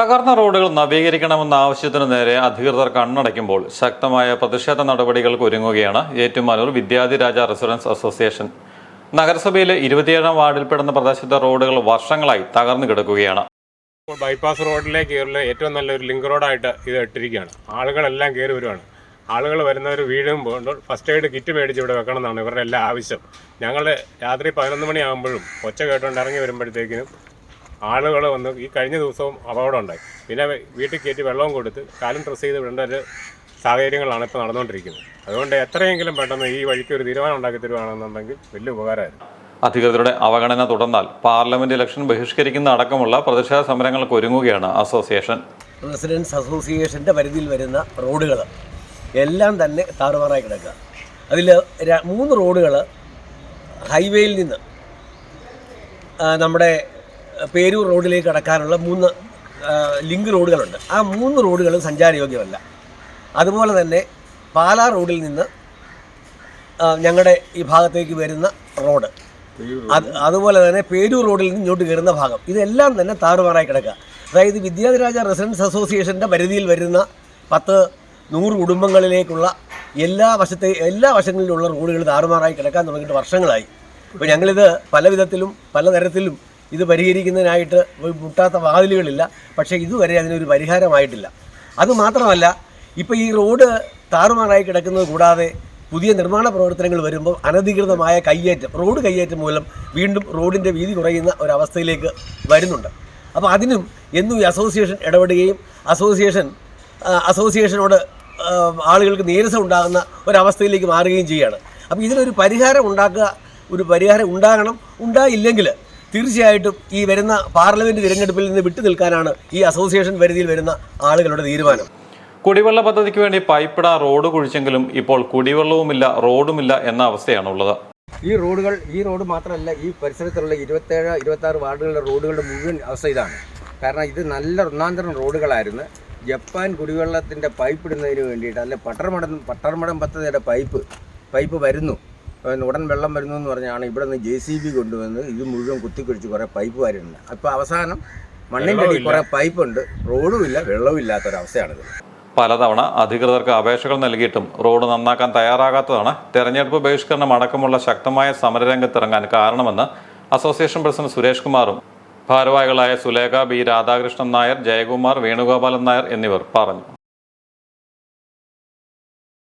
തകർന്ന റോഡുകൾ നവീകരിക്കണമെന്ന ആവശ്യത്തിനു നേരെ അധികൃതർ കണ്ണടയ്ക്കുമ്പോൾ ശക്തമായ പ്രതിഷേധ നടപടികൾക്ക് ഒരുങ്ങുകയാണ് ഏറ്റുമാനൂർ വിദ്യാധിരാജ റെസിഡൻസ് അസോസിയേഷൻ. നഗരസഭയിലെ ഇരുപത്തിയേഴാം വാർഡിൽപ്പെടുന്ന പ്രദേശത്തെ റോഡുകൾ വർഷങ്ങളായി തകർന്നു കിടക്കുകയാണ്. ബൈപ്പാസ് റോഡിലേക്ക് കയറില്ല ഏറ്റവും നല്ലൊരു ലിങ്ക് റോഡായിട്ട് ഇത് ഇട്ടിരിക്കുകയാണ്. ആളുകളെല്ലാം കയറി വരുവാണ്. ആളുകൾ വരുന്നവർ വീഴുമ്പോൾ ഫസ്റ്റ് എയ്ഡ് കിറ്റ് മേടിച്ച് ഇവിടെ വെക്കണം എന്നാണ് ഇവരുടെ എല്ലാ ആവശ്യം. ഞങ്ങൾ രാത്രി പതിനൊന്ന് മണിയാകുമ്പോഴും ഒച്ച കേട്ടുകൊണ്ട് ഇറങ്ങി വരുമ്പോഴത്തേക്കിനും ആളുകൾ വന്ന് ഈ കഴിഞ്ഞ ദിവസവും അപകടം ഉണ്ടായി. പിന്നെ വീട്ടിൽ കയറ്റി വെള്ളവും കൊടുത്ത് കാലം ഡ്രസ്സ് ചെയ്ത് വിടേണ്ട ഒരു സാഹചര്യങ്ങളാണ് ഇപ്പോൾ നടന്നുകൊണ്ടിരിക്കുന്നത്. അതുകൊണ്ട് എത്രയെങ്കിലും പെട്ടെന്ന് ഈ വഴിക്ക് ഒരു തീരുമാനം ഉണ്ടാക്കി തരുവാണെന്നുണ്ടെങ്കിൽ വലിയ ഉപകാരമായിരുന്നു. അധികൃതരുടെ അവഗണന തുടർന്നാൽ പാർലമെന്റ് ഇലക്ഷൻ ബഹിഷ്കരിക്കുന്ന അടക്കമുള്ള പ്രതിഷേധ സമരങ്ങൾക്ക് ഒരുങ്ങുകയാണ് അസോസിയേഷൻ. റെസിഡൻസ് അസോസിയേഷന്റെ പരിധിയിൽ വരുന്ന റോഡുകൾ എല്ലാം തന്നെ താറുമാറായി കിടക്കുക. അതിൽ മൂന്ന് റോഡുകൾ ഹൈവേയിൽ നിന്ന് നമ്മുടെ പേരൂർ റോഡിലേക്ക് കടക്കാനുള്ള മൂന്ന് ലിങ്ക് റോഡുകളുണ്ട്. ആ മൂന്ന് റോഡുകളും സഞ്ചാരയോഗ്യമല്ല. അതുപോലെ തന്നെ പാലാ റോഡിൽ നിന്ന് ഞങ്ങളുടെ ഈ ഭാഗത്തേക്ക് വരുന്ന റോഡ്. അത് അതുപോലെ തന്നെ പേരൂർ റോഡിൽ നിന്ന് ഇങ്ങോട്ട് കയറുന്ന ഭാഗം. ഇതെല്ലാം തന്നെ താറുമാറായി കിടക്കുക. അതായത് വിദ്യാധിരാജ റെസിഡൻസ് അസോസിയേഷന്റെ പരിധിയിൽ വരുന്ന പത്ത് നൂറ് കുടുംബങ്ങളിലേക്കുള്ള എല്ലാ വശത്തെ എല്ലാ വശങ്ങളിലുള്ള റോഡുകൾ താറുമാറായി കിടക്കാൻ തുടങ്ങിയിട്ട് വർഷങ്ങളായി. അപ്പോൾ ഞങ്ങളിത് പല വിധത്തിലും പലതരത്തിലും ഇത് പരിഹരിക്കുന്നതിനായിട്ട് മുട്ടാത്ത വാതിലുകളില്ല. പക്ഷേ ഇതുവരെ അതിനൊരു പരിഹാരമായിട്ടില്ല. അതുമാത്രമല്ല ഇപ്പോൾ ഈ റോഡ് താറുമാറായി കിടക്കുന്നത് കൂടാതെ പുതിയ നിർമ്മാണ പ്രവർത്തനങ്ങൾ വരുമ്പോൾ അനധികൃതമായ കയ്യേറ്റം റോഡ് കയ്യേറ്റം മൂലം വീണ്ടും റോഡിന്റെ വീതി കുറയുന്ന ഒരവസ്ഥയിലേക്ക് വരുന്നുണ്ട്. അപ്പോൾ അതിനും എന്നും ഈ അസോസിയേഷൻ ഇടപെടുകയും അസോസിയേഷൻ അസോസിയേഷനോട് ആളുകൾക്ക് നീരസം ഉണ്ടാകുന്ന ഒരവസ്ഥയിലേക്ക് മാറുകയും ചെയ്യുകയാണ് അപ്പോൾ ഇതിനൊരു പരിഹാരം ഉണ്ടാക്കുക ഒരു പരിഹാരം ഉണ്ടാകണം. ഉണ്ടായില്ലെങ്കിൽ തീർച്ചയായിട്ടും ഈ വരുന്ന പാർലമെന്റ് തിരഞ്ഞെടുപ്പിൽ നിന്ന് വിട്ടു നിൽക്കാനാണ് ഈ അസോസിയേഷൻ പരിധിയിൽ വരുന്ന ആളുകളുടെ തീരുമാനം. കുടിവെള്ള പദ്ധതിക്ക് വേണ്ടി പൈപ്പിട റോഡ് കുഴിച്ചെങ്കിലും ഇപ്പോൾ കുടിവെള്ളവുമില്ല റോഡുമില്ല എന്ന അവസ്ഥയാണുള്ളത്. ഈ റോഡുകൾ ഈ റോഡ് മാത്രമല്ല ഈ പരിസരത്തുള്ള ഇരുപത്തേഴ് ഇരുപത്തി ആറ് വാർഡുകളുടെ റോഡുകളുടെ മുഴുവൻ അവസ്ഥ ഇതാണ്. കാരണം ഇത് നല്ല ഒന്നാന്തരം റോഡുകളായിരുന്നു. ജപ്പാൻ കുടിവെള്ളത്തിന്റെ പൈപ്പ് ഇടുന്നതിന് വേണ്ടിയിട്ട് അല്ലെ പട്ടർമടം പട്ടർമടം പദ്ധതിയുടെ പൈപ്പ് പൈപ്പ് വരുന്നു. ഉടൻ വെള്ളം വരുന്നു എന്ന് പറഞ്ഞാണ് ഇവിടെ നിന്ന് ജെ സി ബി കൊണ്ടുവന്ന് ഇത് മുഴുവൻ കുത്തിക്കുഴിച്ച് കുറേ പൈപ്പ് വരുന്നത് അപ്പോൾ അവസാനം മണ്ണിന്റെ അടിയിൽ കുറേ പൈപ്പുണ്ട് റോഡും ഇല്ല വെള്ളവും ഇല്ലാത്തൊരവസ്ഥയാണിത് പലതവണ അധികൃതർക്ക് അപേക്ഷകൾ നൽകിയിട്ടും റോഡ് നന്നാക്കാൻ തയ്യാറാകാത്തതാണ് തെരഞ്ഞെടുപ്പ് ബഹിഷ്കരണം അടക്കമുള്ള ശക്തമായ സമരരംഗത്തിറങ്ങാൻ കാരണമെന്ന് അസോസിയേഷൻ പ്രസിഡന്റ് സുരേഷ് കുമാറും ഭാരവാഹികളായ സുലേഖ ബി രാധാകൃഷ്ണൻ നായർ ജയകുമാർ വേണുഗോപാലൻ നായർ എന്നിവർ പറഞ്ഞു.